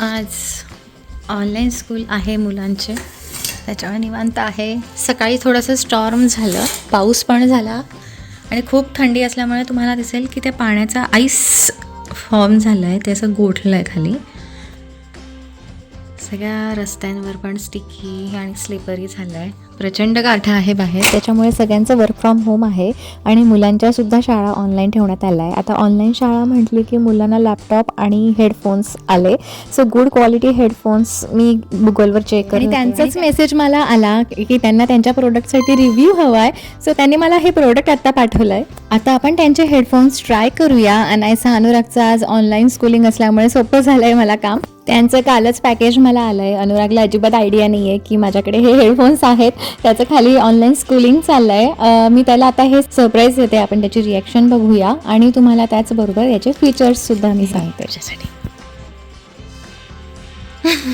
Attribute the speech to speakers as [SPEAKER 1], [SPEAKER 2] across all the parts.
[SPEAKER 1] आज online school आहे मुलांचे. त्याच्यामुळे निवांत आहे. सकाळी थोडंसं स्टॉर्म झालं. पाऊस पण झाला. आणि खूप थंडी असल्यामुळे तुम्हाला दिसेल की त्या पाण्याचा आईस फॉर्म झालं आहे ते असं गोठलं आहे खाली. सगळ्या रस्त्यांवर पण स्टिकी आणि स्लिपरी झालं आहे प्रचंड गाठा आहे बाहेर.
[SPEAKER 2] त्याच्यामुळे सगळ्यांचं वर्क फ्रॉम होम आहे आणि मुलांच्या सुद्धा शाळा ऑनलाईन ठेवण्यात आल्या. आहे आता ऑनलाईन शाळा म्हटली की मुलांना लॅपटॉप आणि हेडफोन्स आले. सो गुड क्वालिटी हेडफोन्स मी गुगलवर चेक आणि त्यांचाच मेसेज मला आला की त्यांना त्यांच्या प्रोडक्टसाठी रिव्ह्यू हवा आहे सो त्यांनी मला हे प्रोडक्ट आत्ता पाठवलं आहे आता आपण त्यांचे हेडफोन्स ट्राय करूया. अनायसा अनुरागचं आज ऑनलाईन स्कूलिंग असल्यामुळे सोपं झालं आहे मला काम. त्यांचं कालच पॅकेज मला आलं आहे अनुरागला अजिबात आयडिया नाही आहे की माझ्याकडे हे हेडफोन्स आहेत. त्याचं खाली ऑनलाईन स्कूलिंग चाललं आहे मी त्याला आता हे सरप्राईज देते. आपण त्याची रिॲक्शन बघूया. आणि तुम्हाला त्याचबरोबर याचे फीचर्ससुद्धा मी सांगते.
[SPEAKER 1] त्याच्यासाठी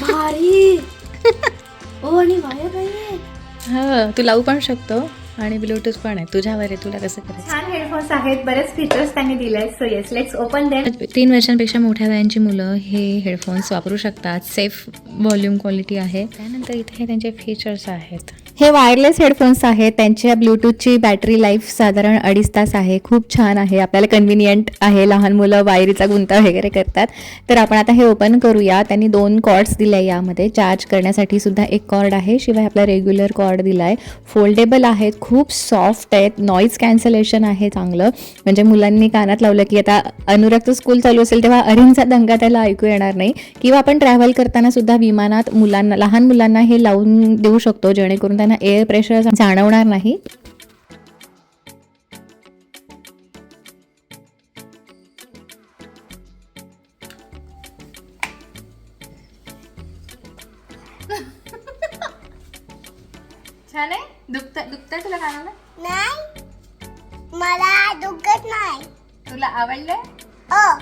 [SPEAKER 3] भारी. ओ आणि वायर नाहीये.
[SPEAKER 1] हो तू लावू पण शकतो. आणि ब्लूटूथ पण आहे. तुझ्यावर आहे तुला कसं करायचं?
[SPEAKER 3] छान हेडफोन्स आहेत. बरेच फीचर्स त्यांनी दिले so yes let's open them
[SPEAKER 1] तीन वर्षांपेक्षा मोठ्या वयांची मुलं हे हेडफोन्स वापरू शकतात. सेफ व्हॉल्यूम क्वालिटी आहे. त्यानंतर इथे हे त्यांचे फीचर्स आहेत.
[SPEAKER 2] हे वायरलेस हेडफोन्स आहेत. त्यांच्या ब्लूटूथची बॅटरी लाईफ साधारण अडीच तास आहे. खूप छान आहे. आपल्याला कन्व्हिनियंट आहे. लहान मुलं वायरीचा गुंता वगैरे करतात. तर आपण आता हे ओपन करूया. त्यांनी दोन कॉर्ड्स दिले यामध्ये. चार्ज करण्यासाठी सुद्धा एक कॉर्ड आहे. शिवाय आपला रेग्युलर कॉर्ड दिला आहे फोल्डेबल आहेत. खूप सॉफ्ट आहेत. नॉईज कॅन्सलेशन आहे चांगलं. म्हणजे मुलांनी कानात लावलं की आता अनुरक्त स्कूल चालू असेल तेव्हा अरिंगचा दंगा त्याला ऐकू येणार नाही. किंवा आपण ट्रॅव्हल करताना सुद्धा विमानात मुलांना लहान मुलांना हे लावून देऊ शकतो. जेणेकरून त्यांना एअर प्रेशर जाणवणार नाही.
[SPEAKER 3] छान आहे? दुखत दुखतंय तुला कानाला?
[SPEAKER 4] नाही. मला दुखत नाही.
[SPEAKER 3] तुला आवडलंय?
[SPEAKER 4] ओ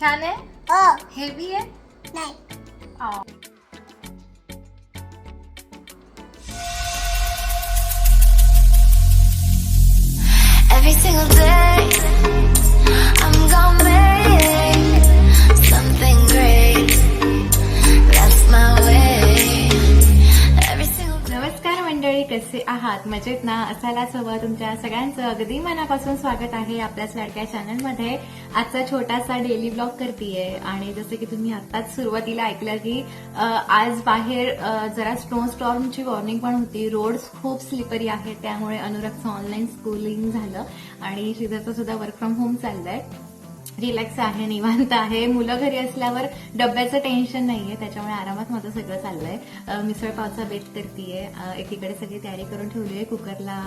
[SPEAKER 3] छान आहे?
[SPEAKER 4] ओ
[SPEAKER 3] हेवी आहे?
[SPEAKER 4] नाही.
[SPEAKER 5] Every single day,
[SPEAKER 3] कसे आहात. मजेत ना? असायलाच हवं तुमच्या सगळ्यांचं अगदी मनापासून स्वागत आहे आपल्याच लाडक्या चॅनलमध्ये. आजचा छोटासा डेली ब्लॉग करतेय. आणि जसं की तुम्ही आत्ताच सुरुवातीला ऐकलं की आज बाहेर जरा स्नो स्टॉर्मची वॉर्निंग पण होती. रोड्स खूप स्लिपरी आहेत. त्यामुळे अनुरागचं ऑनलाईन स्कूलिंग झालं. आणि श्रीधरचं सुद्धा वर्क फ्रॉम होम चाललंय. रिलॅक्स आहे निवांत आहे. मुलं घरी असल्यावर डब्याचं टेन्शन नाहीये त्याच्यामुळे आरामात माझं सगळं चाललंय. अं, मिसळ पावचा बेत करतीये. एकीकडे सगळी तयारी करून ठेवली आहे कुकरला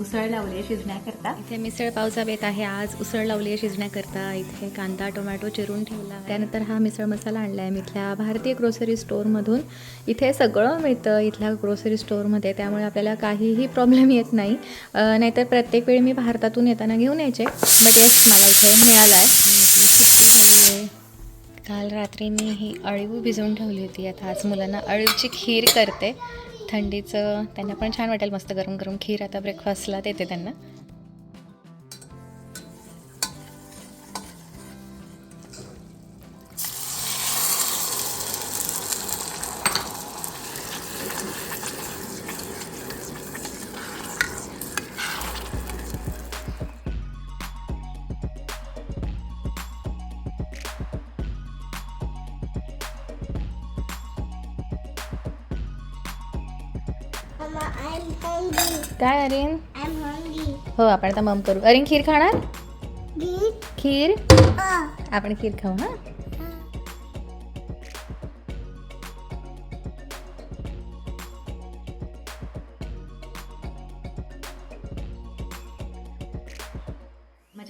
[SPEAKER 3] उसळ लावली आहे शिजण्याकरता.
[SPEAKER 1] इथे मिसळ पावचा बेत आहे आज उसळ लावली आहे शिजण्याकरता. इथे कांदा टोमॅटो चिरून ठेवला त्यानंतर हा मिसळ मसाला आणला आहे मी इथल्या भारतीय ग्रोसरी स्टोअरमधून इथे सगळं मिळतं इथल्या ग्रोसरी स्टोअरमध्ये त्यामुळे आपल्याला काहीही प्रॉब्लेम येत नाही. नाहीतर प्रत्येक वेळी मी भारतातून येताना घेऊन यायचे. बट येस मला इथे मिळाला आहे झाली आहे काल रात्री मी ही अळीव भिजवून ठेवली होती. आता आज मुलांना अळीवची खीर करते. थंडीचं त्यांना पण छान वाटेल मस्त गरम गरम खीर. आता ब्रेकफास्टला देते त्यांना. काय अरिन. हो आपण आता मम करू. अरिन खीर खाणार? खीर?
[SPEAKER 4] Uh
[SPEAKER 1] आपण खीर खाऊ हां?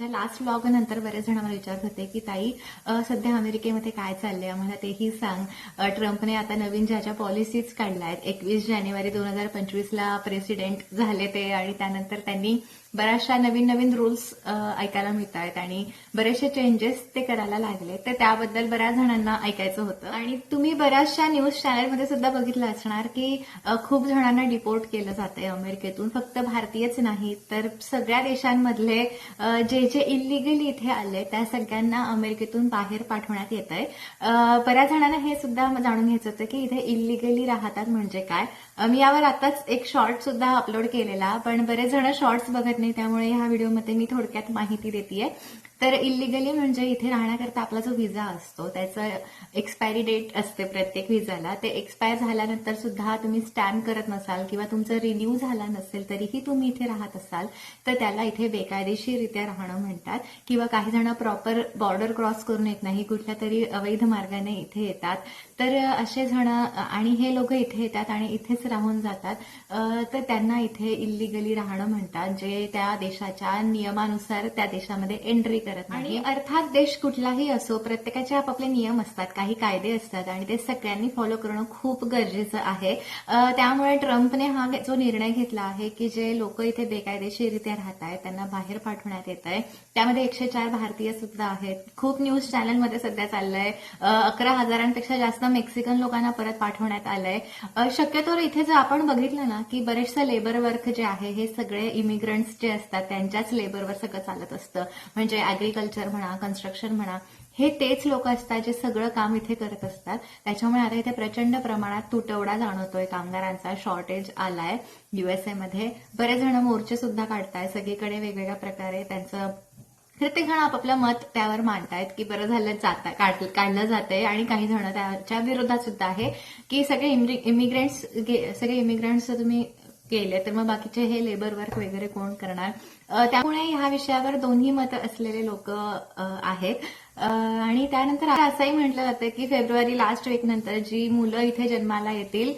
[SPEAKER 3] माझ्या लास्ट ब्लॉग नंतर बरेच जण मला विचारत होते की ताई सध्या अमेरिकेमध्ये काय चाललंय? आम्हाला तेही सांग. ट्रम्पने आता नवीन ज्या ज्या पॉलिसीज काढल्या आहेत एकवीस जानेवारी दोन हजार पंचवीसला प्रेसिडेंट झाले ते आणि त्यानंतर त्यांनी
[SPEAKER 2] बऱ्याचशा नवीन नवीन रूल्स ऐकायला मिळत आहेत आणि बरेचसे चेंजेस ते करायला लागले. तर त्याबद्दल बऱ्याच जणांना ऐकायचं होतं. आणि तुम्ही बऱ्याचशा न्यूज चॅनलमध्ये सुद्धा बघितलं असणार की खूप जणांना डिपोर्ट केलं जातंय अमेरिकेतून. फक्त भारतीयच नाही तर सगळ्या देशांमधले जे जे इलिगली इथे आले त्या सगळ्यांना अमेरिकेतून बाहेर पाठवण्यात येत आहे बऱ्याच जणांना हे सुद्धा जाणून घ्यायचं होतं की इथे इलिगली राहतात म्हणजे काय? मी यावर आताच एक शॉर्ट सुद्धा अपलोड केलेला पण बरेच जण शॉर्ट्स बघत नाही त्यामुळे ह्या व्हिडिओमध्ये मी थोडक्यात माहिती देते तर इलिगली म्हणजे इथे राहण्याकरता आपला जो व्हिसा असतो त्याचं एक्सपायरी डेट असते प्रत्येक व्हिसाला ते एक्सपायर झाल्यानंतर सुद्धा तुम्ही स्टॅम्प करत नसाल किंवा तुमचं रिन्यू झाला नसेल तरीही तुम्ही इथे राहत असाल तर त्याला इथे बेकायदेशीररित्या राहणं म्हणतात. किंवा काही जण प्रॉपर बॉर्डर क्रॉस करून येत नाही कुठल्या तरी अवैध मार्गाने इथे येतात. तर असे जण आणि हे लोक इथे येतात आणि इथेच राहून जातात. तर त्यांना इथे इलिगली राहणं म्हणतात जे त्या देशाच्या नियमानुसार त्या देशामध्ये एंट्री करत नाही. आणि अर्थात देश कुठलाही असो प्रत्येकाचे आपापले नियम असतात काही कायदे असतात आणि ते सगळ्यांनी फॉलो करणं खूप गरजेचं आहे. त्यामुळे ट्रम्पने हा जो निर्णय घेतला आहे की जे लोक इथे बेकायदेशीररित्या राहत आहेत त्यांना बाहेर पाठवण्यात येत आहे त्यामध्ये एकशे चार भारतीय सुद्धा आहेत. खूप न्यूज चॅनलमध्ये सध्या चाललंय. अकरा हजारांपेक्षा जास्त मेक्सिकन लोकांना परत पाठवण्यात आलंय. शक्यतो इथे जर आपण बघितलं ना की बरेचसं लेबर वर्क जे आहे हे सगळे इमिग्रंट्स जे असतात त्यांच्याच लेबरवर सगळं चालत असतं. म्हणजे अॅग्रिकल्चर म्हणा कन्स्ट्रक्शन म्हणा हे तेच लोक असतात जे सगळं काम इथे करत असतात. त्याच्यामुळे आता इथे प्रचंड प्रमाणात तुटवडा जाणवतोय कामगारांचा. शॉर्टेज आलाय युएसए मध्ये. बरेच जण मोर्चे सुद्धा काढताय सगळीकडे वेगवेगळ्या प्रकारे त्यांचं प्रत्येक जण आपापलं मत त्यावर मांडतायत की बरं झालं जाता काढलं जातंय. आणि काही जण त्याच्या विरोधात सुद्धा आहे की सगळे इमिग्रेंट्स सगळे इमिग्रंट्स तुम्ही केले तर मग बाकीचे हे लेबर वर्क वगैरे कोण करणार? त्यामुळे ह्या विषयावर दोन्ही मत असलेले लोक आहेत. आणि त्यानंतर असंही म्हटलं जातं की फेब्रुवारी लास्ट वीक नंतर जी मुलं इथे जन्माला येतील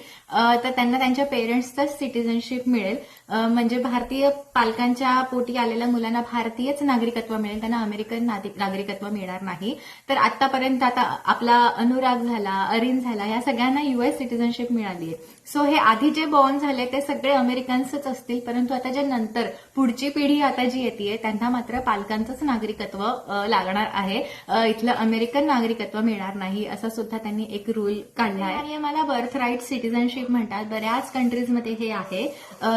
[SPEAKER 2] तर त्यांना त्यांच्या पेरेंट्सचंच सिटिझनशिप मिळेल. म्हणजे भारतीय पालकांच्या पोटी आलेल्या मुलांना भारतीयच नागरिकत्व मिळेल. त्यांना अमेरिकन नागरिकत्व मिळणार नाही. तर आतापर्यंत आता आपला अनुराग झाला अरिन झाला या सगळ्यांना युएस सिटिझनशिप मिळाली आहे सो हे आधी जे बॉर्न झाले ते सगळे अमेरिकन्सच असतील. परंतु आता जे नंतर पुढची पिढी आता जी येते त्यांना मात्र पालकांचंच नागरिकत्व लागणार आहे. इथलं अमेरिकन नागरिकत्व मिळणार नाही असा सुद्धा त्यांनी एक रूल काढला आहे. आणि मला बर्थ राईट सिटिझनशिप म्हणतात बऱ्याच कंट्रीजमध्ये हे आहे.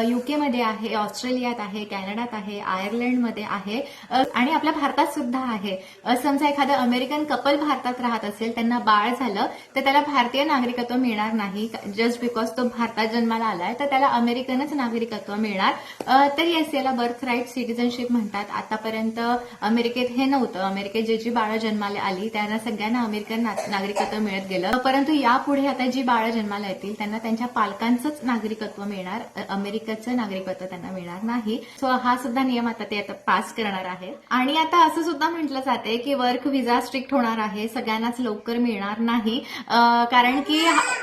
[SPEAKER 2] युकेमध्ये आहे ऑस्ट्रेलियात आहे कॅनडात आहे आयर्लंडमध्ये आहे. आणि आपल्या भारतात सुद्धा आहे. समजा एखादं अमेरिकन कपल भारतात राहत असेल त्यांना बाळ झालं तर त्याला भारतीय नागरिकत्व मिळणार नाही. जस्ट बिकॉज तो भारतात जन्माला आलाय तर त्याला अमेरिकनच नागरिकत्व मिळणार. तर येस याला बर्थ राईट सिटिझनशिप म्हणतात. आतापर्यंत अमेरिकेत हे नव्हतं. अमेरिकेत जे जी बाळं जन्माला आली त्यांना सगळ्यांना अमेरिकन नागरिकत्व मिळत गेलं. परंतु यापुढे आता जी बाळं जन्माला येतील त्यांना त्यांच्या पालकांचंच नागरिकत्व मिळणार. अमेरिकेचं नागरिकत्व त्यांना मिळणार नाही. सो हा सुद्धा नियम आता ते आता पास करणार आहे आणि आता असं सुद्धा म्हटलं जाते की वर्क व्हिसा स्ट्रिक्ट होणार आहे. सगळ्यांनाच लवकर मिळणार नाही. कारण की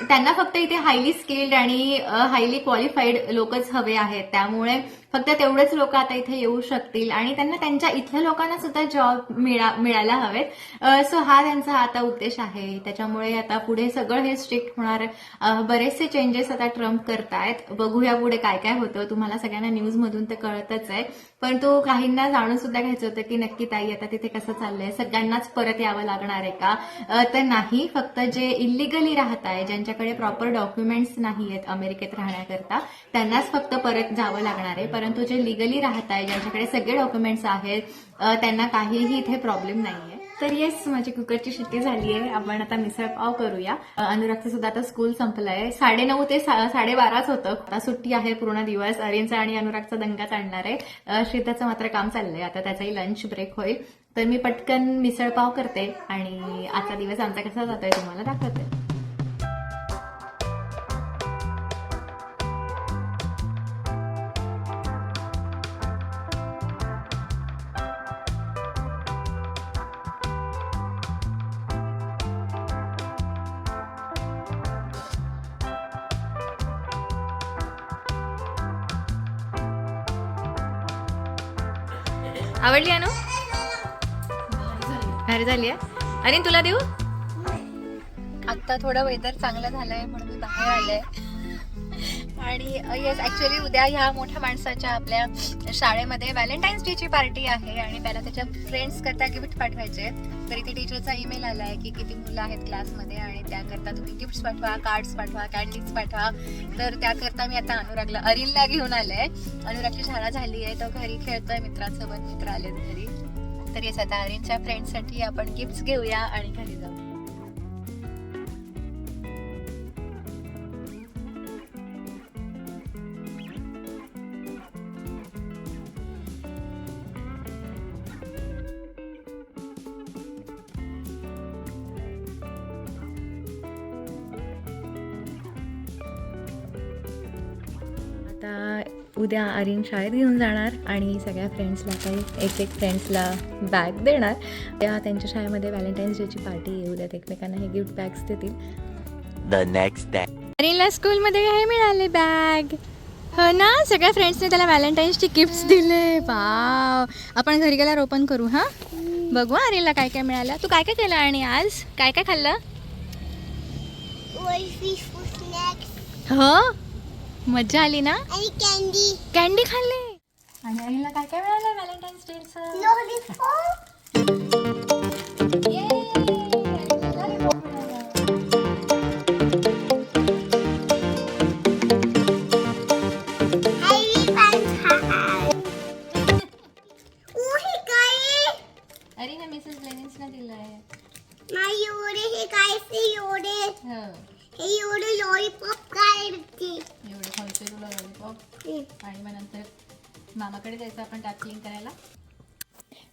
[SPEAKER 2] त्यांना फक्त इथे हायली स्किल्ड आणि हायली क्वालिफाईड लोकच हवे आहेत. त्यामुळे फक्त तेवढेच लोक आता इथे येऊ शकतील आणि त्यांना त्यांच्या इथल्या लोकांना सुद्धा जॉब मिळा मिळायला हवेत. सो हा त्यांचा आता उद्देश आहे. त्याच्यामुळे आता पुढे सगळं हे स्ट्रिक्ट होणार. बरेचसे चेंजेस आता ट्रम्प करतायत. बघूया पुढे काय काय होतं. तुम्हाला सगळ्यांना न्यूज मधून तर कळतच आहे. परंतु काहींना जाणून सुद्धा घ्यायचं होतं की नक्की ताई आता तिथे कसं चाललंय? सगळ्यांनाच परत यावं लागणार आहे का? तर नाही. फक्त जे इलिगली राहत आहे ज्यांच्याकडे प्रॉपर डॉक्युमेंट्स नाही आहेत अमेरिकेत राहण्याकरता त्यांनाच फक्त परत जावं लागणार आहे. परंतु जे लिगली राहत आहे ज्यांच्याकडे सगळे डॉक्युमेंट्स आहेत त्यांना काहीही इथे प्रॉब्लेम नाहीये. तर येस माझी कुकरची शिट्टी झाली आहे आपण आता मिसळ पाव करूया. अनुरागचं सुद्धा आता स्कूल संपलंय. साडेनऊ ते साडेबाराच होतं. आता सुट्टी आहे पूर्ण दिवस. अरिनचा आणि अनुरागचा दंगा चालणार आहे. श्रीताचं श्वेताचं मात्र काम चाललंय. आता त्याचाही लंच ब्रेक होईल. तर मी पटकन मिसळ पाव करते आणि आजचा दिवस आमचा कसा जातोय तुम्हाला दाखवते.
[SPEAKER 1] आवडली अनु? भारी झाली आहे. अरे तुला देऊ?
[SPEAKER 6] आता थोडं वेदर चांगलं झालंय म्हणून बाहेर आलंय.
[SPEAKER 2] आणि येस ॲक्च्युली उद्या ह्या मोठ्या माणसाच्या आपल्या शाळेमध्ये व्हॅलेंटाईन्स डेची पार्टी आहे आणि त्याला त्याच्या फ्रेंड्स करता गिफ्ट पाठवायचे तरी ते टीचरचा ईमेल आला आहे की किती मुलं आहेत क्लासमध्ये आणि त्याकरता तुम्ही गिफ्ट्स पाठवा कार्ड्स पाठवा कॅन्डीज पाठवा. तर त्याकरता मी आता अनुरागला अरिलला घेऊन आले अनुरागची शाळा झाली आहे तो घरी खेळतोय मित्रांसोबत मित्र आलेत घरी. तर येस आता अरिनच्या फ्रेंडसाठी आपण गिफ्ट्स घेऊया आणि घरी जाऊ. आता उद्या आर्यन शाळेत घेऊन जाणार आणि सगळ्या फ्रेंड्सला काही एक एक फ्रेंड्सला बॅग देणार. त्या त्यांच्या शाळेमध्ये व्हॅलेंटाईन्स डेची पार्टी आहे. उद्या ते एकमेकांना हे गिफ्ट बॅग्स देतील.
[SPEAKER 7] Next day.
[SPEAKER 2] आर्यनला स्कूलमध्ये काय मिळाले बॅग हो ना? सगळ्या फ्रेंड्सने त्याला व्हॅलेंटाईन्सचे गिफ्ट्स दिले. वाव आपण घरी गेल्यावर ओपन करू हां? बघू आर्यनला काय काय मिळालं. तू काय काय केलं आणि आज? काय काय खाल्लं? हो? मज्जा आली ना?
[SPEAKER 4] आणि कॅन्डी
[SPEAKER 2] कॅन्डी खाल्ली. आणि आईला काय काय मिळालं? व्हॅलेंटाईन्स
[SPEAKER 4] हे?
[SPEAKER 2] अरे ना मिसेस
[SPEAKER 4] नाही एवढे हे काय एवढे?
[SPEAKER 2] हो
[SPEAKER 4] एवढे लॉलीपॉप काय
[SPEAKER 2] एवढं खायचं तुला लॉलीपॉप आणि मग नंतर मामाकडे जायचं आपण टॅप क्लीन करायला?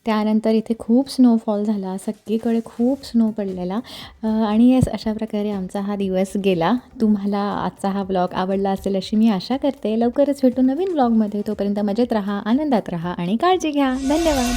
[SPEAKER 5] त्यानंतर इथे खूप स्नोफॉल झाला सगळीकडे खूप स्नो पडलेला. आणि येस अशा प्रकारे आमचा हा दिवस गेला. तुम्हाला आजचा हा ब्लॉग आवडला असेल अशी मी आशा करते. लवकरच भेटू नवीन ब्लॉगमध्ये तोपर्यंत मजेत राहा आनंदात राहा आणि काळजी घ्या. धन्यवाद.